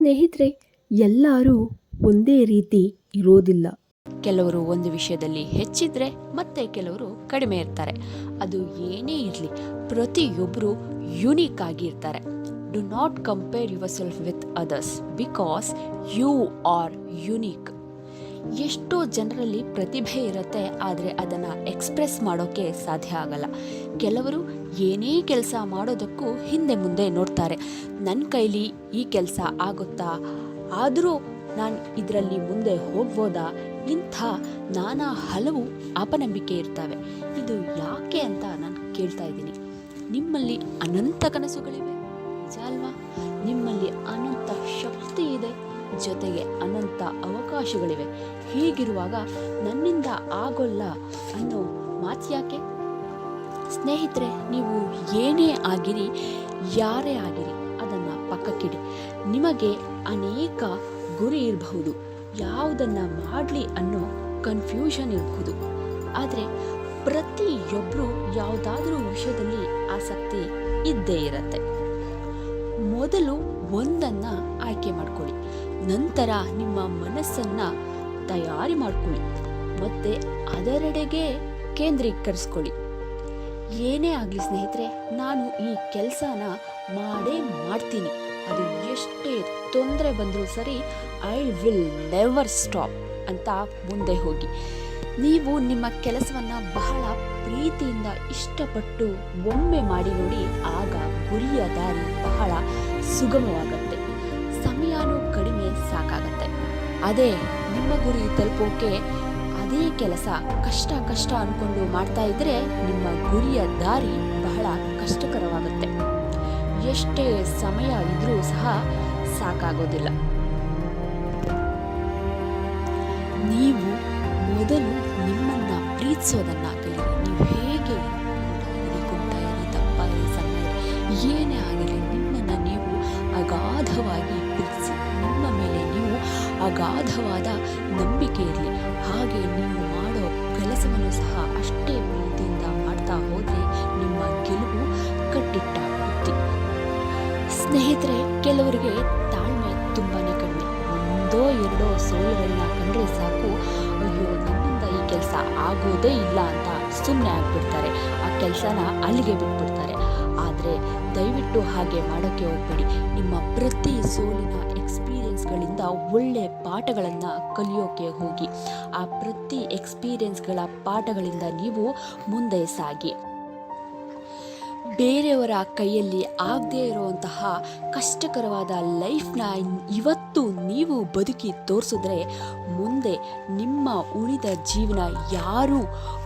ಸ್ನೇಹಿತರೆ, ಎಲ್ಲರೂ ಒಂದೇ ರೀತಿ ಇರೋದಿಲ್ಲ. ಕೆಲವರು ಒಂದು ವಿಷಯದಲ್ಲಿ ಹೆಚ್ಚಿದ್ರೆ ಮತ್ತೆ ಕೆಲವರು ಕಡಿಮೆ ಇರ್ತಾರೆ. ಅದು ಏನೇ ಇರಲಿ ಪ್ರತಿಯೊಬ್ಬರು ಯುನೀಕ್ ಆಗಿ ಇರ್ತಾರೆ do not compare yourself with others because you are unique ಎಷ್ಟೋ ಜನರಲ್ಲಿ ಪ್ರತಿಭೆ ಇರುತ್ತೆ, ಆದರೆ ಅದನ್ನು ಎಕ್ಸ್ಪ್ರೆಸ್ ಮಾಡೋಕ್ಕೆ ಸಾಧ್ಯ ಆಗಲ್ಲ. ಕೆಲವರು ಏನೇ ಕೆಲಸ ಮಾಡೋದಕ್ಕೂ ಹಿಂದೆ ಮುಂದೆ ನೋಡ್ತಾರೆ. ನನ್ನ ಕೈಲಿ ಈ ಕೆಲಸ ಆಗುತ್ತಾ? ಆದರೂ ನಾನು ಇದರಲ್ಲಿ ಮುಂದೆ ಹೋಗ್ಬೋದಾ? ಇಂಥ ನಾನಾ ಹಲವು ಅಪನಂಬಿಕೆ ಇರ್ತವೆ. ಇದು ಯಾಕೆ ಅಂತ ನಾನು ಕೇಳ್ತಾ ಇದ್ದೀನಿ. ನಿಮ್ಮಲ್ಲಿ ಅನಂತ ಕನಸುಗಳಿವೆ? ನಿಜ ಅಲ್ವಾ? ನಿಮ್ಮಲ್ಲಿ ಅನಂತ ಶಕ್ತಿ ಇದೆ. ಜೊತೆಗೆ ಅನಂತ ಅವಕಾಶಗಳಿವೆ. ಹೀಗಿರುವಾಗ ನನ್ನಿಂದ ಆಗೋಲ್ಲ ಅನ್ನೋ ಮಾತು ಯಾಕೆ? ಸ್ನೇಹಿತರೆ, ನೀವು ಏನೇ ಆಗಿರಿ, ಯಾರೇ ಆಗಿರಿ, ಅದನ್ನು ಪಕ್ಕಕ್ಕಿಡಿ. ನಿಮಗೆ ಅನೇಕ ಗುರಿ ಇರಬಹುದು. ಯಾವುದನ್ನು ಮಾಡಲಿ ಅನ್ನೋ ಕನ್ಫ್ಯೂಷನ್ ಇರಬಹುದು. ಆದರೆ ಪ್ರತಿಯೊಬ್ಬರು ಯಾವುದಾದ್ರೂ ವಿಷಯದಲ್ಲಿ ಆಸಕ್ತಿ ಇದ್ದೇ ಇರತ್ತೆ. ಮೊದಲು ಒಂದನ್ನು ಆಯ್ಕೆ ಮಾಡ್ಕೊಳ್ಳಿ. ನಂತರ ನಿಮ್ಮ ಮನಸ್ಸನ್ನು ತಯಾರಿ ಮಾಡ್ಕೊಳ್ಳಿ. ಮತ್ತೆ ಅದರೆಡೆಗೆ ಕೇಂದ್ರೀಕರಿಸ್ಕೊಳ್ಳಿ. ಏನೇ ಆಗಲಿ ಸ್ನೇಹಿತರೆ, ನಾನು ಈ ಕೆಲಸನ ಮಾಡೇ ಮಾಡ್ತೀನಿ. ಅದು ಎಷ್ಟೇ ತೊಂದರೆ ಬಂದರೂ ಸರಿ, ಐ ವಿಲ್ ನೆವರ್ ಸ್ಟಾಪ್ ಅಂತ ಮುಂದೆ ಹೋಗಿ. ನೀವು ನಿಮ್ಮ ಕೆಲಸವನ್ನು ಬಹಳ ಪ್ರೀತಿಯಿಂದ ಇಷ್ಟಪಟ್ಟು ಒಮ್ಮೆ ಮಾಡಿ ನೋಡಿ, ಆಗ ಗುರಿಯ ದಾರಿ ಬಹಳ ಸುಗಮವಾಗುತ್ತೆ. ಸಮಯನೂ ಕಡಿಮೆ ಸಾಕಾಗತ್ತೆ. ಅದೇ, ನಿಮ್ಮ ಗುರಿ ತಲುಪೋಕೆ ಅದೇ ಕೆಲಸ ಕಷ್ಟ ಕಷ್ಟ ಅನ್ಕೊಂಡು ಮಾಡ್ತಾ ಇದ್ರೆ ನಿಮ್ಮ ಗುರಿಯ ದಾರಿ ಬಹಳ ಕಷ್ಟಕರವಾಗುತ್ತೆ. ಎಷ್ಟೇ ಸಮಯ ಇದ್ರೂ ಸಹ ಸಾಕಾಗೋದಿಲ್ಲ. ನೀವು ಮೊದಲು ನಿಮ್ಮನ್ನ ಪ್ರೀತಿಸೋದನ್ನ ಕಲೀರಿ ನೀವು ಹೇಗೆ ಕುಂಟ ಸಣ್ಣ ಏನೇ ಆಗಲಿ, ನಿಮ್ಮನ್ನು ನೀವು ಅಗಾಧವಾಗಿ ಪ್ರೀತಿಸಿ. ನಿಮ್ಮ ಮೇಲೆ ನೀವು ಅಗಾಧವಾದ ನಂಬಿಕೆ ಇರಲಿ. ಹಾಗೆ ನೀವು ಮಾಡೋ ಕೆಲಸವನ್ನು ಸಹ ಅಷ್ಟೇ ಪ್ರೀತಿಯಿಂದ ಮಾಡ್ತಾ ಹೋದರೆ ನಿಮ್ಮ ಗೆಲುವು ಕಟ್ಟಿಟ್ಟ ಬುದ್ಧಿ ಸ್ನೇಹಿತರೆ, ಕೆಲವರಿಗೆ ತಾಳ್ಮೆ ತುಂಬಾ ಕಡಿಮೆ. ಒಂದೋ ಎರಡೋ ಸೋಲುಗಳನ್ನ ಕಂಡ್ರೆ ಸಾಕು, ಅಯ್ಯೋ, ನನ್ನಿಂದ ಈ ಕೆಲಸ ಆಗೋದೇ ಇಲ್ಲ ಅಂತ ಸುಮ್ಮನೆ ಆಗ್ಬಿಡ್ತಾರೆ. ಆ ಕೆಲಸನ ಅಲ್ಲಿಗೆ ಬಿಟ್ಬಿಡ್ತಾರೆ. ಆದರೆ ದಯವಿಟ್ಟು ಹಾಗೆ ಮಾಡೋಕ್ಕೆ ಹೋಗ್ಬೇಡಿ. ನಿಮ್ಮ ಪ್ರತಿ ಸೋಲಿನ ಎಕ್ಸ್ಪೀರಿಯನ್ಸ್ಗಳಿಂದ ಒಳ್ಳೆ ಪಾಠಗಳನ್ನು ಕಲಿಯೋಕೆ ಹೋಗಿ. ಆ ಪ್ರತಿ ಎಕ್ಸ್ಪೀರಿಯನ್ಸ್ಗಳ ಪಾಠಗಳಿಂದ ನೀವು ಮುಂದೆ ಸಾಗಿ. ಬೇರೆಯವರ ಕೈಯಲ್ಲಿ ಆಗದೇ ಇರುವಂತಹ ಕಷ್ಟಕರವಾದ ಲೈಫ್ನ ಇವತ್ತು ನೀವು ಬದುಕಿ ತೋರಿಸಿದ್ರೆ ಮುಂದೆ ನಿಮ್ಮ ಉಳಿದ ಜೀವನ ಯಾರು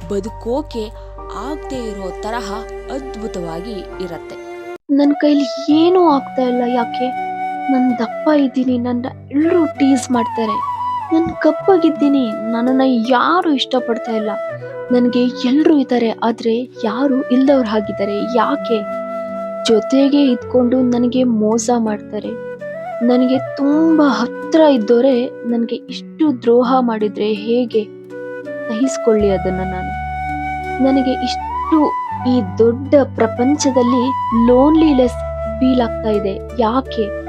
ಬದುಕೋಕೆ ಆಗದೆ ಇರೋ ತರಹ ಅದ್ಭುತವಾಗಿ ಇರತ್ತೆ. ನನ್ನ ಕೈಲಿ ಏನೂ ಆಗ್ತಾ ಇಲ್ಲ ಯಾಕೆ? ನಾನು ದಪ್ಪ ಇದ್ದೀನಿ, ನನ್ನ ಎಲ್ಲರೂ ಟೀಸ್ ಮಾಡ್ತಾರೆ. ನಾನು ಕಪ್ಪಾಗಿದ್ದೀನಿ, ನನ್ನನ್ನು ಯಾರು ಇಷ್ಟಪಡ್ತಾ ಇಲ್ಲ. ನನಗೆ ಎಲ್ಲರೂ ಇದ್ದಾರೆ, ಆದರೆ ಯಾರು ಇಲ್ಲದವ್ರು ಹಾಗಿದ್ದಾರೆ. ಯಾಕೆ? ಜೊತೆಗೆ ಇದ್ಕೊಂಡು ನನಗೆ ಮೋಸ ಮಾಡ್ತಾರೆ. ನನಗೆ ತುಂಬ ಹತ್ತಿರ ಇದ್ದವರೇ ನನಗೆ ಇಷ್ಟು ದ್ರೋಹ ಮಾಡಿದರೆ ಹೇಗೆ? ಸಹಿಸ್ಕೊಳ್ಳಿ ಅದನ್ನು ನಾನು. ನನಗೆ ಇಷ್ಟು ಈ ದೊಡ್ಡ ಪ್ರಪಂಚದಲ್ಲಿ ಲೋನ್ಲಿನೆಸ್ ಫೀಲ್ ಆಗ್ತಾ ಇದೆ. ಯಾಕೆ?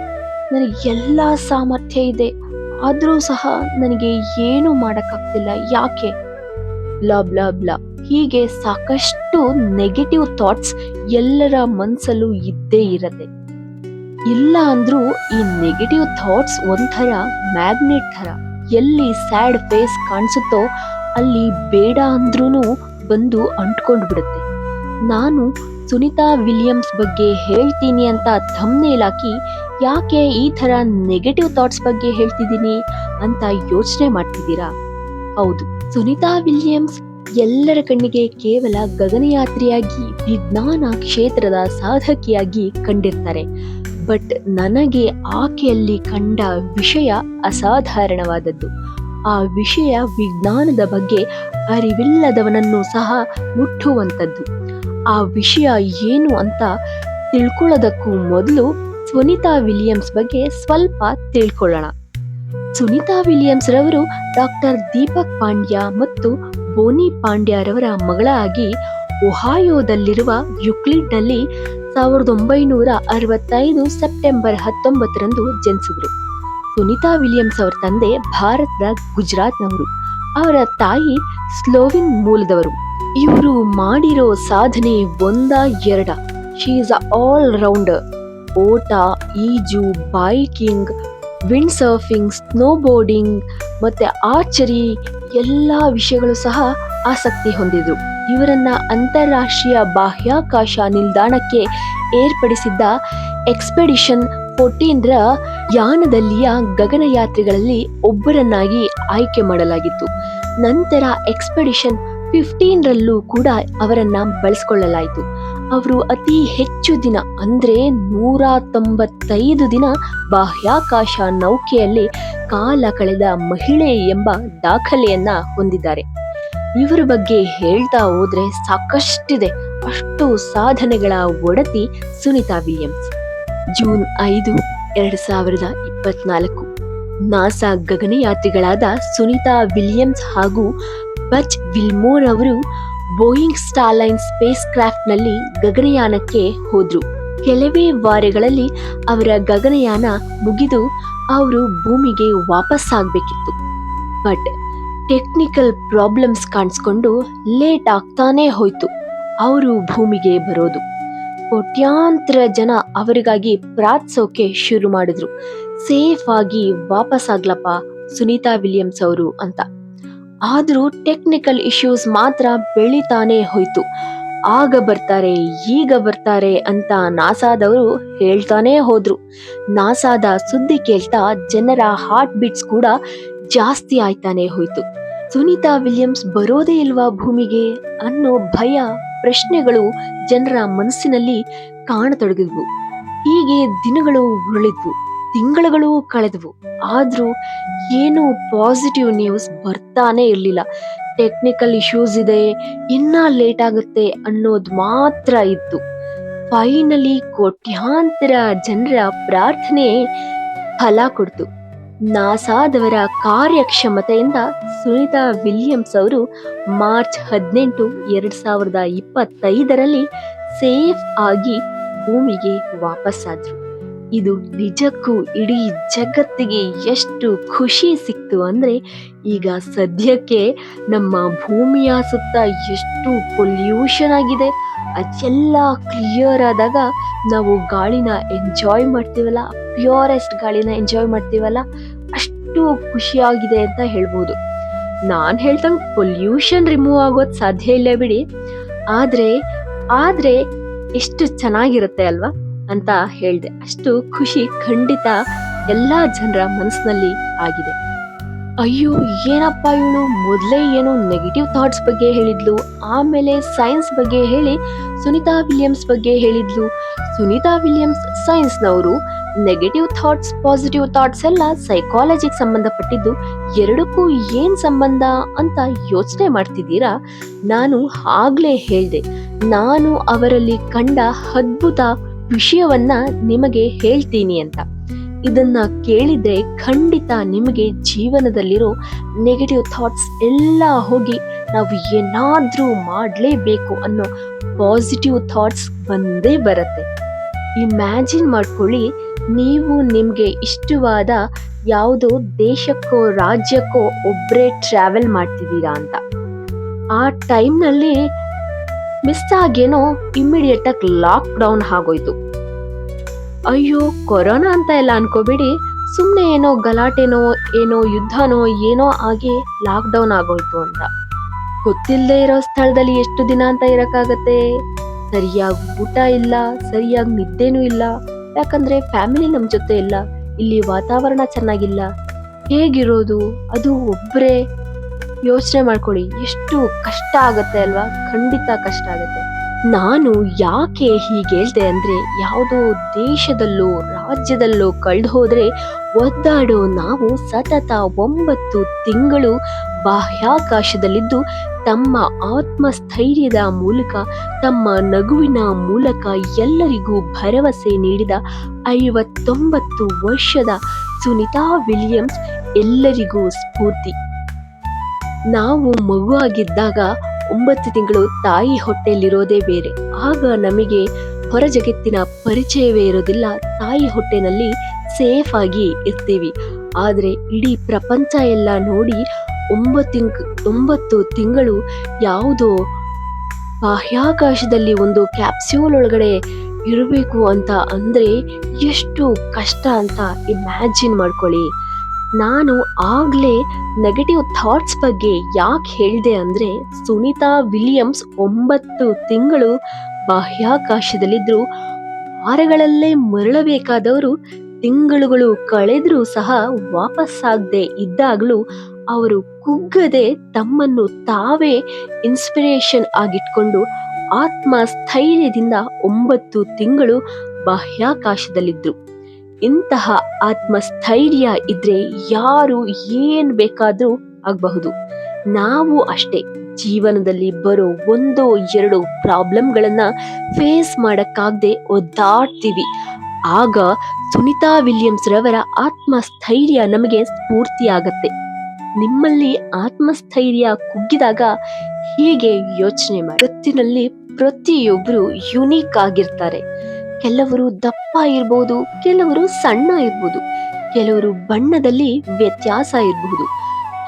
ನನಗೆ ಎಲ್ಲ ಸಾಮರ್ಥ್ಯ ಇದೆ. ಆದರೂ ಸಹ ನನಗೆ ಏನು ಮಾಡೋಕ್ಕಾಗ್ತಿಲ್ಲ. ಯಾಕೆ? Blah blah blah. ಹೀಗೆ ಸಾಕಷ್ಟು ನೆಗೆಟಿವ್ ಥಾಟ್ಸ್ ಎಲ್ಲರ ಮನಸ್ಸಲ್ಲೂ ಇದ್ದೇ ಇರತ್ತೆ. ಇಲ್ಲ ಅಂದ್ರೂ ಈ ನೆಗೆಟಿವ್ ಥಾಟ್ಸ್ ಒಂಥರ ಮ್ಯಾಗ್ನೆಟ್ ಥರ. ಎಲ್ಲಿ ಸ್ಯಾಡ್ ಫೇಸ್ ಕಾಣಿಸುತ್ತೋ ಅಲ್ಲಿ ಬೇಡ ಅಂದ್ರೂ ಬಂದು ಅಂಟ್ಕೊಂಡು ಬಿಡುತ್ತೆ ನಾನು ಸುನಿತಾ ವಿಲಿಯಮ್ಸ್ ಬಗ್ಗೆ ಹೇಳ್ತೀನಿ ಅಂತ ಥಮ್ನೇಲ್ ಹಾಕಿ, ಯಾಕೆ ಈ ಥರ ನೆಗೆಟಿವ್ ಥಾಟ್ಸ್ ಬಗ್ಗೆ ಹೇಳ್ತಿದ್ದೀನಿ ಅಂತ ಯೋಚನೆ ಮಾಡ್ತಿದ್ದೀರಾ? ಹೌದು, ಸುನಿತಾ ವಿಲಿಯಮ್ಸ್ ಎಲ್ಲರ ಕಣ್ಣಿಗೆ ಕೇವಲ ಗಗನಯಾತ್ರಿಯಾಗಿ, ವಿಜ್ಞಾನ ಕ್ಷೇತ್ರದ ಸಾಧಕಿಯಾಗಿ ಕಂಡಿರ್ತಾರೆ. ಬಟ್ ನನಗೆ ಆಕೆಯಲ್ಲಿ ಕಂಡ ವಿಷಯ ಅಸಾಧಾರಣವಾದದ್ದು. ಆ ವಿಷಯ ವಿಜ್ಞಾನದ ಬಗ್ಗೆ ಅರಿವಿಲ್ಲದವನನ್ನು ಸಹ ಮುಟ್ಟುವಂಥದ್ದು. ಆ ವಿಷಯ ಏನು ಅಂತ ತಿಳ್ಕೊಳ್ಳೋದಕ್ಕೂ ಮೊದಲು ಸುನಿತಾ ವಿಲಿಯಮ್ಸ್ ಬಗ್ಗೆ ಸ್ವಲ್ಪ ತಿಳ್ಕೊಳ್ಳೋಣ. ಸುನಿತಾ ವಿಲಿಯಮ್ಸ್ ರವರು ಡಾಕ್ಟರ್ ದೀಪಕ್ ಪಾಂಡ್ಯ ಮತ್ತು ಬೋನಿ ಪಾಂಡ್ಯರವರ ಮಗಳಾಗಿ ಒಹಾಯೋದಲ್ಲಿರುವ ಯುಕ್ಲಿಡ್ನಲ್ಲಿ ಸಾವಿರದ ಒಂಬೈನೂರ ಅರವತ್ತೈದು ಸೆಪ್ಟೆಂಬರ್ ಹತ್ತೊಂಬತ್ತರಂದು ಜನಿಸಿದ್ರು. ಸುನಿತಾ ವಿಲಿಯಮ್ಸ್ ಅವರ ತಂದೆ ಭಾರತದ ಗುಜರಾತ್ನವರು. ಅವರ ತಾಯಿ ಸ್ಲೋವಿನ್ ಮೂಲದವರು. ಇವರು ಮಾಡಿರೋ ಸಾಧನೆ ಒಂದ ಎರಡ. ಶಿ ಅ ಆಲ್ ರೌಂಡರ್ ಓಟ, ಈಜು ಬೈಕಿಂಗ್ ವಿಂಡ್ ಸರ್ಫಿಂಗ್ ಸ್ನೋಬೋರ್ಡಿಂಗ್ ಮತ್ತೆ ಆರ್ಚರಿ ಎಲ್ಲ ವಿಷಯಗಳು ಸಹ ಆಸಕ್ತಿ ಹೊಂದಿದ್ರು. ಇವರನ್ನ ಅಂತಾರಾಷ್ಟ್ರೀಯ ಬಾಹ್ಯಾಕಾಶ ನಿಲ್ದಾಣಕ್ಕೆ ಏರ್ಪಡಿಸಿದ್ದ ಎಕ್ಸ್ಪೆಡಿಷನ್ ಫೋರ್ಟೀನ್ರ ಯಾನದಲ್ಲಿಯ ಗಗನಯಾತ್ರಿಗಳಲ್ಲಿ ಒಬ್ಬರನ್ನಾಗಿ ಆಯ್ಕೆ ಮಾಡಲಾಗಿತ್ತು. ನಂತರ ಎಕ್ಸ್ಪೆಡಿಷನ್ ಫಿಫ್ಟೀನ್ರಲ್ಲೂ ಕೂಡ ಅವರನ್ನ ಬಳಸ್ಕೊಳ್ಳಲಾಯಿತು. ಅವರು ಅತಿ ಹೆಚ್ಚು ದಿನ, ಅಂದ್ರೆ ನೂರ ತೊಂಬತ್ತೈದು ದಿನ ಬಾಹ್ಯಾಕಾಶ ನೌಕೆಯಲ್ಲಿ ಕಾಲ ಕಳೆದ ಮಹಿಳೆ ಎಂಬ ದಾಖಲೆಯನ್ನ ಹೊಂದಿದ್ದಾರೆ. ಇವರ ಬಗ್ಗೆ ಹೇಳ್ತಾ ಹೋದ್ರೆ ಸಾಕಷ್ಟಿದೆ. ಅಷ್ಟು ಸಾಧನೆಗಳ ಒಡತಿ ಸುನಿತಾ ವಿಲಿಯಮ್ಸ್. ಜೂನ್ ಐದು, ಎರಡು ಸಾವಿರದ ಇಪ್ಪತ್ನಾಲ್ಕು. ನಾಸಾ ಗಗನಯಾತ್ರಿಗಳಾದ ಸುನಿತಾ ವಿಲಿಯಮ್ಸ್ ಹಾಗೂ ಬಚ್ ವಿಲ್ಮೋರ್ ಅವರು ಬೋಯಿಂಗ್ ಸ್ಟಾರ್ಲೈನ್ ಸ್ಪೇಸ್ ಕ್ರಾಫ್ಟ್ನಲ್ಲಿ ಗಗನಯಾನಕ್ಕೆ ಹೋದ್ರು. ಕೆಲವೇ ವಾರಗಳಲ್ಲಿ ಅವರ ಗಗನಯಾನ ಮುಗಿದು ಅವರು ಭೂಮಿಗೆ ವಾಪಸ್ ಆಗಬೇಕಿತ್ತು. ಬಟ್ ಟೆಕ್ನಿಕಲ್ ಪ್ರಾಬ್ಲಮ್ಸ್ ಕಾಣಿಸ್ಕೊಂಡು ಲೇಟ್ ಆಗ್ತಾನೆ ಹೋಯ್ತು. ಅವರು ಭೂಮಿಗೆ ಬರೋದು. ಕೋಟ್ಯಾಂತರ ಜನ ಅವರಿಗಾಗಿ ಪ್ರಾರ್ಥಿಸೋಕೆ ಶುರು ಮಾಡಿದ್ರು. ಸೇಫ್ ಆಗಿ ವಾಪಸ್ ಆಗ್ಲಪ್ಪ ಸುನೀತಾ ವಿಲಿಯಮ್ಸ್ ಅವರು ಅಂತ. ಆದ್ರೂ ಟೆಕ್ನಿಕಲ್ ಇಶ್ಯೂಸ್ ಮಾತ್ರ ಬೆಳೀತಾನೇ ಹೋಯ್ತು. ಆಗ ಬರ್ತಾರೆ, ಈಗ ಬರ್ತಾರೆ ಅಂತ ನಾಸಾದವರು ಹೇಳ್ತಾನೆ ಹೋದ್ರು. ನಾಸಾದ ಸುದ್ದಿ ಕೇಳ್ತಾ ಜನರ ಹಾರ್ಟ್ ಬೀಟ್ಸ್ ಕೂಡ ಜಾಸ್ತಿ ಆಯ್ತಾನೆ ಹೋಯ್ತು. ಸುನೀತಾ ವಿಲಿಯಮ್ಸ್ ಬರೋದೇ ಇಲ್ವಾ ಭೂಮಿಗೆ ಅನ್ನೋ ಭಯ, ಪ್ರಶ್ನೆಗಳು ಜನರ ಮನಸ್ಸಿನಲ್ಲಿ ಕಾಣತೊಡಗಿದ್ವು. ಹೀಗೆ ದಿನಗಳು ಉರುಳಿದ್ವು. ತಿಂಗಳುಗಳು ಕಳೆದವು. ಆದರೂ ಏನು ಪಾಸಿಟಿವ್ ನ್ಯೂಸ್ ಬರ್ತಾನೆ ಇರಲಿಲ್ಲ. ಟೆಕ್ನಿಕಲ್ ಇಶ್ಯೂಸ್ ಇದೆ, ಇನ್ನ ಲೇಟ್ ಆಗುತ್ತೆ ಅನ್ನೋದು ಮಾತ್ರ ಇತ್ತು. ಫೈನಲಿ ಕೋಟ್ಯಾಂತರ ಜನರ ಪ್ರಾರ್ಥನೆ ಫಲ ಕೊಡ್ತು. ನಾಸಾದವರ ಕಾರ್ಯಕ್ಷಮತೆಯಿಂದ ಸುನೀತಾ ವಿಲಿಯಮ್ಸ್ ಅವರು ಮಾರ್ಚ್ ಹದಿನೆಂಟು, ಎರಡು ಸಾವಿರದ ಇಪ್ಪತ್ತೈದರಲ್ಲಿ ಸೇಫ್ ಆಗಿ ಭೂಮಿಗೆ ವಾಪಸ್ಸಾದ್ರು. ಇದು ನಿಜಕ್ಕೂ ಇಡೀ ಜಗತ್ತಿಗೆ ಎಷ್ಟು ಖುಷಿ ಸಿಕ್ತು ಅಂದರೆ ಈಗ ಸದ್ಯಕ್ಕೆ ನಮ್ಮ ಭೂಮಿಯ ಸುತ್ತ ಎಷ್ಟು ಪೊಲ್ಯೂಷನ್ ಆಗಿದೆ, ಅದೆಲ್ಲ ಕ್ಲಿಯರ್ ಆದಾಗ ನಾವು ಗಾಳಿನ ಎಂಜಾಯ್ ಮಾಡ್ತೀವಲ್ಲ ಪ್ಯೂರೆಸ್ಟ್ ಗಾಳಿನ ಎಂಜಾಯ್ ಮಾಡ್ತೀವಲ್ಲ, ಅಷ್ಟು ಖುಷಿಯಾಗಿದೆ ಅಂತ ಹೇಳ್ಬೋದು. ನಾನು ಹೇಳ್ತಂಗೆ ಪೊಲ್ಯೂಷನ್ ರಿಮೂವ್ ಆಗೋದು ಸಾಧ್ಯ ಇಲ್ಲ ಬಿಡಿ. ಆದರೆ ಆದರೆ ಎಷ್ಟು ಚೆನ್ನಾಗಿರುತ್ತೆ ಅಲ್ವಾ? ಅಂತ ಹೇಳಿದೆ. ಅಷ್ಟು ಖುಷಿ ಖಂಡಿತ ಎಲ್ಲಾ ಜನರ ಮನಸ್ಸಿನಲ್ಲಿ ಆಗಿದೆ. ಅಯ್ಯೋ, ಏನಪ್ಪ ಇವಳು? ಮೊದಲೇ ಏನೋ ನೆಗೆಟಿವ್ ಥಾಟ್ಸ್ ಬಗ್ಗೆ ಹೇಳಿದ್ಲು. ಆಮೇಲೆ ಸೈನ್ಸ್ ಬಗ್ಗೆ ಹೇಳಿ, ಸುನಿತಾ ವಿಲಿಯಮ್ಸ್ ಬಗ್ಗೆ ಹೇಳಿದ್ಲು. ಸುನಿತಾ ವಿಲಿಯಮ್ಸ್ ಸೈನ್ಸ್ನವರು ನೆಗೆಟಿವ್ ಥಾಟ್ಸ್ ಪಾಸಿಟಿವ್ ಥಾಟ್ಸ್ ಎಲ್ಲ ಸೈಕಾಲಜಿಗೆ ಸಂಬಂಧಪಟ್ಟಿದ್ದು ಎರಡಕ್ಕೂ ಏನು ಸಂಬಂಧ ಅಂತ ಯೋಚನೆ ಮಾಡ್ತಿದ್ದೀರಾ? ನಾನು ಆಗ್ಲೇ ಹೇಳಿದೆ. ನಾನು ಅವರಲ್ಲಿ ಕಂಡ ಅದ್ಭುತ ವಿಷಯವನ್ನ ನಿಮಗೆ ಹೇಳ್ತೀನಿ ಅಂತ. ಇದನ್ನ ಕೇಳಿದ್ರೆ ಖಂಡಿತ ನಿಮಗೆ ಜೀವನದಲ್ಲಿರೋ ನೆಗೆಟಿವ್ ಥಾಟ್ಸ್ ಎಲ್ಲ ಹೋಗಿ ನಾವು ಏನಾದ್ರೂ ಮಾಡಲೇಬೇಕು ಅನ್ನೋ ಪಾಸಿಟಿವ್ ಥಾಟ್ಸ್ ಬಂದೇ ಬರುತ್ತೆ. ಇಮ್ಯಾಜಿನ್ ಮಾಡ್ಕೊಳ್ಳಿ, ನೀವು ನಿಮಗೆ ಇಷ್ಟವಾದ ಯಾವುದೋ ದೇಶಕ್ಕೋ, ರಾಜ್ಯಕ್ಕೋ ಒಬ್ಬರೇ ಟ್ರಾವೆಲ್ ಮಾಡ್ತಿದ್ದೀರಾ ಅಂತ. ಆ ಟೈಮ್ನಲ್ಲಿ ಮಿಸ್ ಆಗೇನೋ ಇಮ್ಮಿಡಿಯೇಟಾಗಿ ಲಾಕ್ಡೌನ್ ಲಾಕ್ ಡೌನ್ ಆಗೋಯ್ತು. ಅಯ್ಯೋ, ಕೊರೋನಾ ಅಂತ ಎಲ್ಲ ಅನ್ಕೋಬೇಡಿ. ಸುಮ್ಮನೆ ಏನೋ ಗಲಾಟೆನೋ, ಏನೋ ಯುದ್ಧನೋ, ಏನೋ ಆಗಿ ಲಾಕ್ ಡೌನ್ ಆಗೋಯ್ತು ಅಂತ. ಗೊತ್ತಿಲ್ಲದೆ ಇರೋ ಸ್ಥಳದಲ್ಲಿ ಎಷ್ಟು ದಿನ ಅಂತ ಇರೋಕ್ಕಾಗತ್ತೆ? ಸರಿಯಾಗಿ ಊಟ ಇಲ್ಲ, ಸರಿಯಾಗಿ ನಿದ್ದೆನೂ ಇಲ್ಲ. ಯಾಕಂದ್ರೆ ಫ್ಯಾಮಿಲಿ ನಮ್ಮ ಜೊತೆ ಇಲ್ಲ, ಇಲ್ಲಿ ವಾತಾವರಣ ಚೆನ್ನಾಗಿಲ್ಲ. ಹೇಗಿರೋದು? ಅದು ಒಬ್ಬರೇ ಯೋಚನೆ ಮಾಡ್ಕೊಳ್ಳಿ. ಎಷ್ಟು ಕಷ್ಟ ಆಗತ್ತೆ ಅಲ್ವಾ? ಖಂಡಿತ ಕಷ್ಟ ಆಗತ್ತೆ. ನಾನು ಯಾಕೆ ಹೀಗೆ ಹೇಳ್ದೆ ಅಂದ್ರೆ ಯಾವುದೋ ದೇಶದಲ್ಲೋ ರಾಜ್ಯದಲ್ಲೋ ಕಳೆದು ಹೋದರೆ ಒದ್ದಾಡೋ ನಾವು ಸತತ ಒಂಬತ್ತು ತಿಂಗಳು ಬಾಹ್ಯಾಕಾಶದಲ್ಲಿದ್ದು ತಮ್ಮ ಆತ್ಮಸ್ಥೈರ್ಯದ ಮೂಲಕ, ತಮ್ಮ ನಗುವಿನ ಮೂಲಕ ಎಲ್ಲರಿಗೂ ಭರವಸೆ ನೀಡಿದ ಐವತ್ತೊಂಬತ್ತು ವರ್ಷದ ಸುನಿತಾ ವಿಲಿಯಮ್ಸ್ ಎಲ್ಲರಿಗೂ ಸ್ಫೂರ್ತಿ. ನಾವು ಮಗುವಾಗಿದ್ದಾಗ ಒಂಬತ್ತು ತಿಂಗಳು ತಾಯಿ ಹೊಟ್ಟೆಯಲ್ಲಿರೋದೇ ಬೇರೆ. ಆಗ ನಮಗೆ ಹೊರ ಜಗತ್ತಿನ ಪರಿಚಯವೇ ಇರೋದಿಲ್ಲ. ತಾಯಿ ಹೊಟ್ಟೆನಲ್ಲಿ ಸೇಫ್ ಆಗಿ ಇರ್ತೀವಿ. ಆದರೆ ಇಡೀ ಪ್ರಪಂಚ ಎಲ್ಲ ನೋಡಿ ಒಂಬತ್ತು ಒಂಬತ್ತು ತಿಂಗಳು ಯಾವುದೋ ಬಾಹ್ಯಾಕಾಶದಲ್ಲಿ ಒಂದು ಕ್ಯಾಪ್ಸ್ಯೂಲ್ ಒಳಗಡೆ ಇರಬೇಕು ಅಂತ ಅಂದರೆ ಎಷ್ಟು ಕಷ್ಟ ಅಂತ ಇಮ್ಯಾಜಿನ್ ಮಾಡ್ಕೊಳ್ಳಿ. ನಾನು ಆಗ್ಲೇ ನೆಗೆಟಿವ್ ಥಾಟ್ಸ್ ಬಗ್ಗೆ ಯಾಕೆ ಹೇಳಿದೆ ಅಂದ್ರೆ ಸುನೀತಾ ವಿಲಿಯಮ್ಸ್ ಒಂಬತ್ತು ತಿಂಗಳು ಬಾಹ್ಯಾಕಾಶದಲ್ಲಿದ್ರು, ವಾರಗಳಲ್ಲೇ ಮರಳಬೇಕಾದವರು ತಿಂಗಳುಗಳು ಕಳೆದರೂ ಸಹ ವಾಪಸ್ಸಾಗದೆ ಇದ್ದಾಗಲೂ ಅವರು ಕುಗ್ಗದೆ ತಮ್ಮನ್ನು ತಾವೇ ಇನ್ಸ್ಪಿರೇಷನ್ ಆಗಿಟ್ಕೊಂಡು ಆತ್ಮ ಸ್ಥೈರ್ಯದಿಂದ ಒಂಬತ್ತು ತಿಂಗಳು ಬಾಹ್ಯಾಕಾಶದಲ್ಲಿದ್ರು. ಇಂತಹ ಆತ್ಮಸ್ಥೈರ್ಯ ಇದ್ರೆ ಯಾರು ಏನ್ ಬೇಕಾದ್ರೂ ಆಗಬಹುದು. ನಾವು ಅಷ್ಟೇ, ಜೀವನದಲ್ಲಿ ಬರೋ ಒಂದೋ ಎರಡು ಪ್ರಾಬ್ಲಮ್ಗಳನ್ನ ಫೇಸ್ ಮಾಡಕ್ಕಾಗದೆ ಒದ್ದಾಡ್ತೀವಿ. ಆಗ ಸುನಿತಾ ವಿಲಿಯಮ್ಸ್ ರವರ ಆತ್ಮಸ್ಥೈರ್ಯ ನಮಗೆ ಸ್ಫೂರ್ತಿಯಾಗತ್ತೆ. ನಿಮ್ಮಲ್ಲಿ ಆತ್ಮಸ್ಥೈರ್ಯ ಕುಗ್ಗಿದಾಗ ಹೀಗೆ ಯೋಚನೆ ಮಾಡಿ? ಪ್ರತಿಯೊಬ್ಬರು ಯುನೀಕ್ ಆಗಿರ್ತಾರೆ. ಕೆಲವರು ದಪ್ಪ ಇರಬಹುದು ಕೆಲವರು ಸಣ್ಣ ಇರಬಹುದು ಕೆಲವರು ಬಣ್ಣದಲ್ಲಿ ವ್ಯತ್ಯಾಸ ಇರಬಹುದು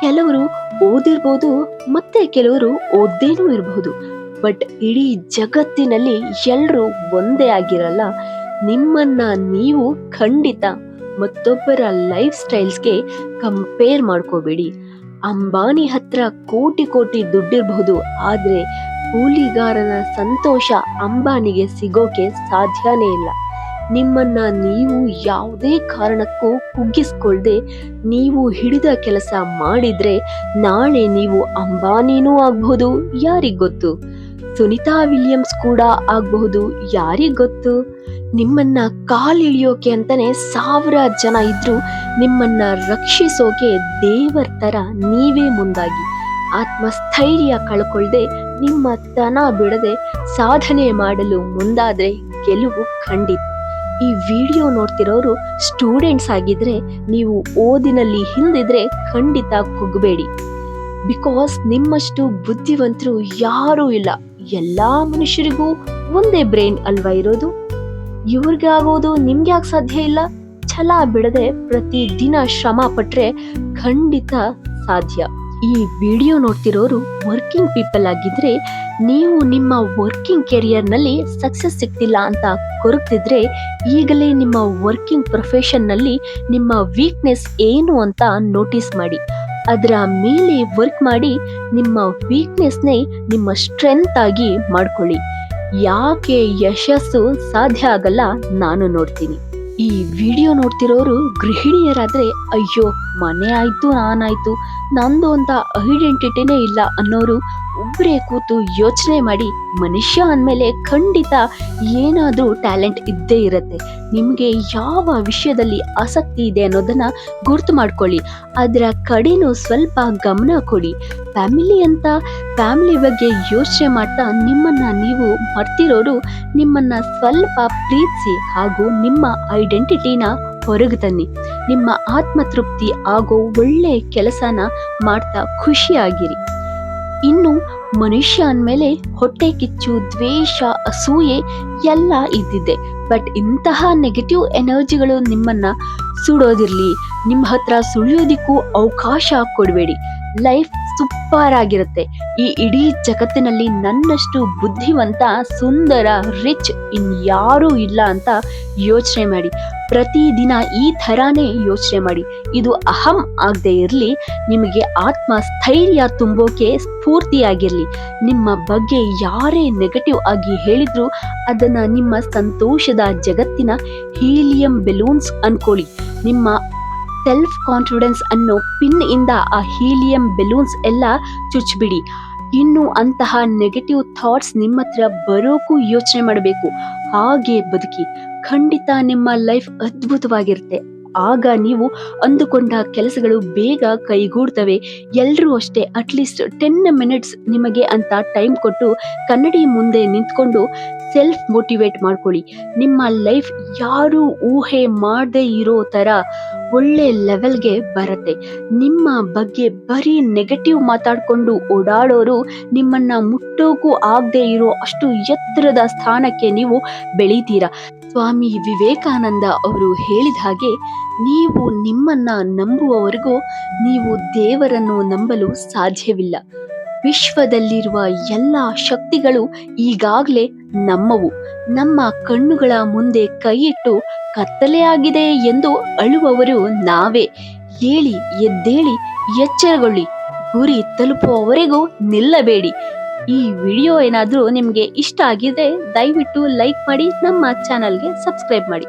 ಕೆಲವರು ಓದಿರ್ಬೋದು, ಮತ್ತೆ ಕೆಲವರು ಓದ್ದೇನೂ ಇರಬಹುದು ಬಟ್ ಇಡೀ ಜಗತ್ತಿನಲ್ಲಿ ಎಲ್ಲರೂ ಒಂದೇ ಆಗಿರಲ್ಲ. ನಿಮ್ಮನ್ನ ನೀವು ಖಂಡಿತ ಮತ್ತೊಬ್ಬರ ಲೈಫ್ ಸ್ಟೈಲ್ಸ್ಗೆ ಕಂಪೇರ್ ಮಾಡ್ಕೋಬೇಡಿ. ಅಂಬಾನಿ ಹತ್ರ ಕೋಟಿ ಕೋಟಿ ದುಡ್ಡಿರಬಹುದು ಆದ್ರೆ ಕೂಲಿಗಾರನ ಸಂತೋಷ ಅಂಬಾನಿಗೆ ಸಿಗೋಕೆ ಸಾಧ್ಯನೇ ಇಲ್ಲ. ನಿಮ್ಮನ್ನ ನೀವು ಯಾವುದೇ ಕಾರಣಕ್ಕೂ ಕುಗ್ಗಿಸ್ಕೊಳ್ದೆ ನೀವು ಹಿಡಿದ ಕೆಲಸ ಮಾಡಿದ್ರೆ ನಾಳೆ ನೀವು ಅಂಬಾನಿನೂ ಆಗ್ಬಹುದು ಯಾರಿಗೊತ್ತು ಸುನಿತಾ ವಿಲಿಯಮ್ಸ್ ಕೂಡ ಆಗಬಹುದು ಯಾರಿಗೊತ್ತು ನಿಮ್ಮನ್ನ ಕಾಲಿಳಿಯೋಕೆ ಅಂತಾನೆ ಸಾವಿರ ಜನ ಇದ್ರು ನಿಮ್ಮನ್ನ ರಕ್ಷಿಸೋಕೆ ದೇವರ ತರ ನೀವೇ ಮುಂದಾಗಿ. ಆತ್ಮಸ್ಥೈರ್ಯ ಕಳ್ಕೊಳ್ಳದೆ ನಿಮ್ಮ ತನ ಬಿಡದೆ ಸಾಧನೆ ಮಾಡಲು ಮುಂದಾದರೆ ಗೆಲುವು ಖಂಡಿತ. ಈ ವಿಡಿಯೋ ನೋಡ್ತಿರೋರು ಸ್ಟೂಡೆಂಟ್ಸ್ ಆಗಿದ್ರೆ ನೀವು ಓದಿನಲ್ಲಿ ಹಿಂದಿದ್ರೆ ಖಂಡಿತ ಕುಗ್ಬೇಡಿ. ಬಿಕಾಸ್ ನಿಮ್ಮಷ್ಟು ಬುದ್ಧಿವಂತರು ಯಾರೂ ಇಲ್ಲ. ಎಲ್ಲ ಮನುಷ್ಯರಿಗೂ ಒಂದೇ ಬ್ರೈನ್ ಅಲ್ವಾ ಇರೋದು? ಇವ್ರಿಗೆ ಆಗೋದು ನಿಮ್ಗೆ ಯಾಕೆ ಸಾಧ್ಯ ಇಲ್ಲ? ಛಲ ಬಿಡದೆ ಪ್ರತಿ ದಿನ ಶ್ರಮ ಪಟ್ರೆ ಖಂಡಿತ ಸಾಧ್ಯ. ಈ ವಿಡಿಯೋ ನೋಡ್ತಿರೋರು ವರ್ಕಿಂಗ್ ಪೀಪಲ್ ಆಗಿದ್ರೆ ನೀವು ನಿಮ್ಮ ವರ್ಕಿಂಗ್ ಕೆರಿಯರ್ನಲ್ಲಿ ಸಕ್ಸಸ್ ಸಿಗ್ತಿಲ್ಲ ಅಂತ ಕೊರಗ್ತಿದ್ರೆ ಈಗಲೇ ನಿಮ್ಮ ವರ್ಕಿಂಗ್ ಪ್ರೊಫೆಷನ್ನಲ್ಲಿ ನಿಮ್ಮ ವೀಕ್ನೆಸ್ ಏನು ಅಂತ ನೋಟಿಸ್ ಮಾಡಿ. ಅದರ ಮೇಲೆ ವರ್ಕ್ ಮಾಡಿ ನಿಮ್ಮ ವೀಕ್ನೆಸ್ನೇ ನಿಮ್ಮ ಸ್ಟ್ರೆಂತ್ ಆಗಿ ಮಾಡ್ಕೊಳ್ಳಿ. ಯಾಕೆ ಯಶಸ್ಸು ಸಾಧ್ಯ ಆಗಲ್ಲ ನಾನು ನೋಡ್ತೀನಿ. ಈ ವಿಡಿಯೋ ನೋಡ್ತಿರೋರು ಗೃಹಿಣಿಯರಾದರೆ ಅಯ್ಯೋ ಮನೆ ಆಯ್ತು ನಾನಾಯ್ತು ನಂದು ಅಂತ ಐಡೆಂಟಿಟಿನೇ ಇಲ್ಲ ಅನ್ನೋರು ಒಬ್ಬರೇ ಕೂತು ಯೋಚನೆ ಮಾಡಿ ಮನುಷ್ಯ ಅಂದಮೇಲೆ ಖಂಡಿತ ಏನಾದರೂ ಟ್ಯಾಲೆಂಟ್ ಇದ್ದೇ ಇರುತ್ತೆ. ನಿಮಗೆ ಯಾವ ವಿಷಯದಲ್ಲಿ ಆಸಕ್ತಿ ಇದೆ ಅನ್ನೋದನ್ನು ಗುರ್ತು ಮಾಡ್ಕೊಳ್ಳಿ. ಅದರ ಕಡೆನೂ ಸ್ವಲ್ಪ ಗಮನ ಕೊಡಿ. ಫ್ಯಾಮಿಲಿ ಅಂತ, ಫ್ಯಾಮಿಲಿ ಬಗ್ಗೆ ಯೋಚನೆ ಮಾಡ್ತಾ ನಿಮ್ಮನ್ನು ನೀವು ಮರ್ತಿರೋರು ನಿಮ್ಮನ್ನು ಸ್ವಲ್ಪ ಪ್ರೀತಿಸಿ ಹಾಗೂ ನಿಮ್ಮ ಐಡೆಂಟಿಟಿನ ಹೊರಗೆ ತನ್ನಿ. ನಿಮ್ಮ ಆತ್ಮತೃಪ್ತಿ ಆಗೋ ಒಳ್ಳೆ ಕೆಲಸನ ಮಾಡ್ತಾ ಖುಷಿಯಾಗಿರಿ. ಇನ್ನು ಮನುಷ್ಯ ಅಂದಮೇಲೆ ಹೊಟ್ಟೆ ಕಿಚ್ಚು, ದ್ವೇಷ, ಅಸೂಯೆ ಎಲ್ಲ ಇದ್ದಿದ್ದೆ ಬಟ್ ಇಂತಹ ನೆಗೆಟಿವ್ ಎನರ್ಜಿಗಳು ನಿಮ್ಮನ್ನ ಸುಡೋದಿರಲಿ. ನಿಮ್ಮ ಹತ್ರ ಸುಳಿಯೋದಿಕ್ಕೂ ಅವಕಾಶ ಕೊಡಬೇಡಿ. ಲೈಫ್ ಸೂಪರ್ ಆಗಿರುತ್ತೆ. ಈ ಇಡೀ ಜಗತ್ತಿನಲ್ಲಿ ನನ್ನಷ್ಟು ಬುದ್ಧಿವಂತ, ಸುಂದರ ರಿಚ್ ಇನ್ಯಾರೂ ಇಲ್ಲ ಅಂತ ಯೋಚನೆ ಮಾಡಿ. ಪ್ರತಿದಿನ ಈ ಥರಾನೇ ಯೋಚನೆ ಮಾಡಿ. ಇದು ಅಹಂ ಆಗದೆ ಇರಲಿ, ನಿಮಗೆ ಆತ್ಮ ಸ್ಥೈರ್ಯ ತುಂಬೋಕೆ ಸ್ಫೂರ್ತಿಯಾಗಿರಲಿ. ನಿಮ್ಮ ಬಗ್ಗೆ ಯಾರೇ ನೆಗೆಟಿವ್ ಆಗಿ ಹೇಳಿದ್ರು ಅದನ್ನ ನಿಮ್ಮ ಸಂತೋಷದ ಜಗತ್ತಿನ ಹೀಲಿಯಂ ಬೆಲೂನ್ಸ್ ಅನ್ಕೊಳ್ಳಿ. ನಿಮ್ಮ ಸೆಲ್ಫ್ ಕಾನ್ಫಿಡೆನ್ಸ್ ಅನ್ನೋ ಪಿನ್ ಇಂದ ಆ ಹೀಲಿಯಂ ಬೆಲೂನ್ಸ್ ಎಲ್ಲ ಚುಚ್ಚಿಬಿಡಿ ಇನ್ನು ಅಂತಹ ನೆಗೆಟಿವ್ ಥಾಟ್ಸ್ ನಿಮ್ಮ ಹತ್ರ ಬರೋಕ್ಕೂ ಯೋಚನೆ ಮಾಡಬೇಕು. ಹಾಗೆ ಬದುಕಿ. ಖಂಡಿತ ನಿಮ್ಮ ಲೈಫ್ ಅದ್ಭುತವಾಗಿರುತ್ತೆ. ಆಗ ನೀವು ಅಂದುಕೊಂಡ ಕೆಲಸಗಳು ಬೇಗ ಕೈಗೂಡ್ತವೆ. ಎಲ್ಲರೂ ಅಷ್ಟೇ ಅಟ್ಲೀಸ್ಟ್ ಟೆನ್ ಮಿನಿಟ್ಸ್ ನಿಮಗೆ ಅಂತ ಟೈಮ್ ಕೊಟ್ಟು ಕನ್ನಡಿ ಮುಂದೆ ನಿಂತ್ಕೊಂಡು ಸೆಲ್ಫ್ ಮೋಟಿವೇಟ್ ಮಾಡ್ಕೊಳ್ಳಿ. ನಿಮ್ಮ ಲೈಫ್ ಯಾರು ಊಹೆ ಮಾಡದೇ ಇರೋ ತರ ಒಳ್ಳೆ ಲೆವೆಲ್ಗೆ ಬರತ್ತೆ. ನಿಮ್ಮ ಬಗ್ಗೆ ಬರೀ ನೆಗೆಟಿವ್ ಮಾತಾಡ್ಕೊಂಡು ಓಡಾಡೋರು ನಿಮ್ಮನ್ನ ಮುಟ್ಟೋಕು ಆಗದೆ ಇರೋ ಅಷ್ಟು ಎತ್ತರದ ಸ್ಥಾನಕ್ಕೆ ನೀವು ಬೆಳೀತೀರಾ? ಸ್ವಾಮಿ ವಿವೇಕಾನಂದ ಅವರು ಹೇಳಿದ ಹಾಗೆ, ನೀವು ನಿಮ್ಮನ್ನ ನಂಬುವವರೆಗೂ ನೀವು ದೇವರನ್ನು ನಂಬಲು ಸಾಧ್ಯವಿಲ್ಲ. ವಿಶ್ವದಲ್ಲಿರುವ ಎಲ್ಲ ಶಕ್ತಿಗಳು ಈಗಾಗಲೇ ನಮ್ಮವು. ನಮ್ಮ ಕಣ್ಣುಗಳ ಮುಂದೆ ಕೈಯಿಟ್ಟು ಕತ್ತಲೆಯಾಗಿದೆ ಎಂದು ಅಳುವವರು ನಾವೇ. ಹೇಳಿ ಎದ್ದೇಳಿ, ಎಚ್ಚರಗೊಳ್ಳಿ. ಗುರಿ ತಲುಪುವವರೆಗೂ ನಿಲ್ಲಬೇಡಿ. ಈ ವಿಡಿಯೋ ಏನಾದರೂ ನಿಮಗೆ ಇಷ್ಟ ಆಗಿದೆ, ದಯವಿಟ್ಟು ಲೈಕ್ ಮಾಡಿ, ನಮ್ಮ ಚಾನಲ್ಗೆ ಸಬ್ಸ್ಕ್ರೈಬ್ ಮಾಡಿ.